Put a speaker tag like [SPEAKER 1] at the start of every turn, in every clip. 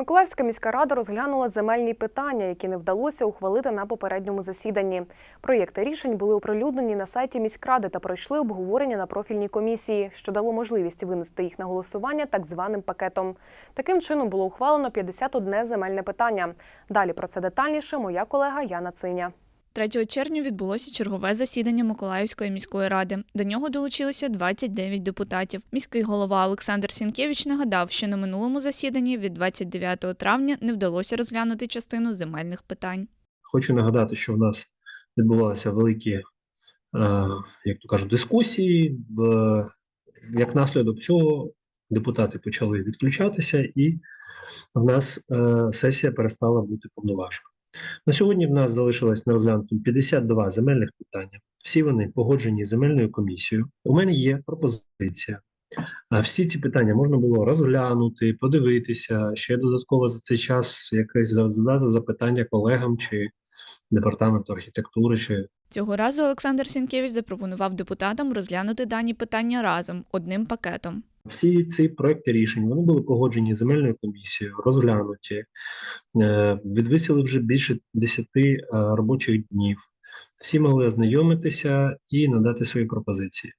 [SPEAKER 1] Миколаївська міська рада розглянула земельні питання, які не вдалося ухвалити на попередньому засіданні. Проєкти рішень були оприлюднені на сайті міськради та пройшли обговорення на профільній комісії, що дало можливість винести їх на голосування так званим пакетом. Таким чином було ухвалено 51 земельне питання. Далі про це детальніше моя колега Яна Циня.
[SPEAKER 2] 3 червня відбулося чергове засідання Миколаївської міської ради. До нього долучилося 29 депутатів. Міський голова Олександр Сінкевич нагадав, що на минулому засіданні від 29 травня не вдалося розглянути частину земельних питань.
[SPEAKER 3] Хочу нагадати, що в нас відбувалися великі, е, як то кажуть, дискусії. В, як наслідок цього депутати почали відключатися, і в нас е, сесія перестала бути повноважною. На сьогодні в нас залишилось на розглянуті 52 земельних питання. Всі вони погоджені земельною комісією. У мене є пропозиція. А Всі ці питання можна було розглянути, подивитися, ще додатково за цей час якесь задати запитання колегам чи департаменту архітектури чи
[SPEAKER 2] Цього разу Олександр Сінкевич запропонував депутатам розглянути дані питання разом одним пакетом.
[SPEAKER 3] всі ці проекти рішень вони були погоджені земельною комісією, розглянуті, е, відвисили вже більше 10 е, робочих днів. Всі могли ознайомитися і надати свої пропозиції.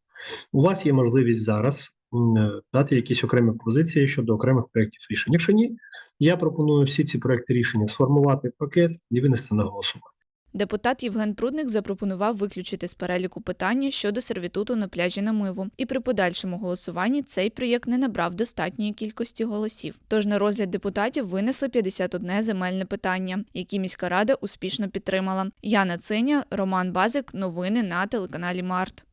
[SPEAKER 3] У вас є можливість зараз е, дати якісь окремі пропозиції щодо окремих проєктів рішень. Якщо ні, я пропоную всі ці проекти рішення сформувати пакет і винести на голосування.
[SPEAKER 2] Депутат Євген Прудник запропонував виключити з переліку питання щодо сервітуту на пляжі на миву. І при подальшому голосуванні цей проєкт не набрав достатньої кількості голосів. Тож на розгляд депутатів винесли 51 земельне питання, які міська рада успішно підтримала. Яна Циня, Роман Базик. Новини на телеканалі Март.